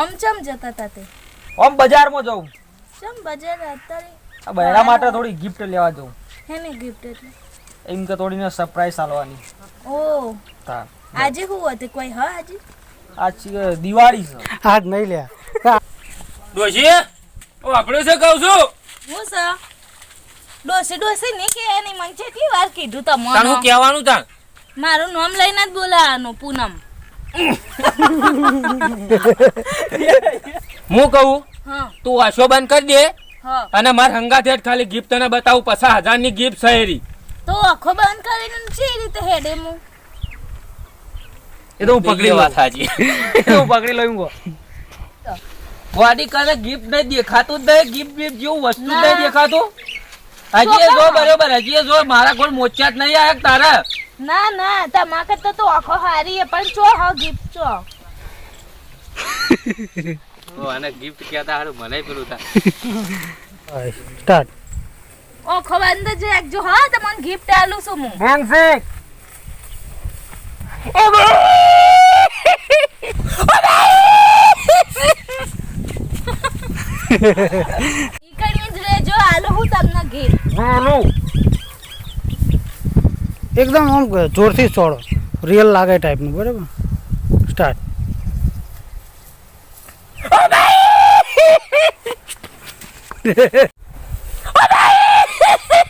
આમ ચમ જતા તા તે? આમ બજારમાં જવું ચમ બજાર અત્યારે? આ બહેરા માટે થોડી ગિફ્ટ લેવા જઉં. હેને ગિફ્ટ એટલે? એમ કે થોડીને સરપ્રાઈઝ આલવાની. ઓ. હા આજે હું હતું? કોઈ હ આજે? આજ છે દિવાળી છે. આજ નહીં લે ડોશી ઓ આપણે છે કહું છું? હું સ ડોસી ડોસી નહીં કે એની મને કેટલી વાર કીધું તાણ હું તમને. કહેવાનું તા મારું નામ લઈને જ બોલાવાનું પૂનમ. હું કહું? તું બંધ કરી દે અને માર હંગા હેઠ ખાલી ગિફ્ટ તને બતાવું પચાસ હજારની ગિફ્ટ શહેરી તો આખો બંધ કરીને છે રીતે હેડે હું એ તો હું પકડી વાત હાજી એ તો હું પકડી લઉં ગો વાડી કાલે ગિફ્ટ નહીં દેખાતું જ નહીં ગિફ્ટ બિફ્ટ જેવું વસ્તુ નહીં દેખાતું. હજી એ જો બરોબર હજી એ જો મારા કોઈ મોચા જ નહીં આયા તારા? ના ના તમારા કરતા તો આખો હારી હે પણ ચો હા ગિફ્ટ ચો? અને ગિફ્ટ કહેતા હારું મને પેલું તા. સ્ટાર્ટ આખો બંધ જ રાખજો હા તમને ગિફ્ટ આલું છું હું. હેન્ડશેક ઈ કઈ જ લેજો આલું હું તમને ગિફ્ટ બોલું એકદમ આમ જોરથી છોડો રિયલ લાગે ટાઈપનું બરાબર? Start Oh,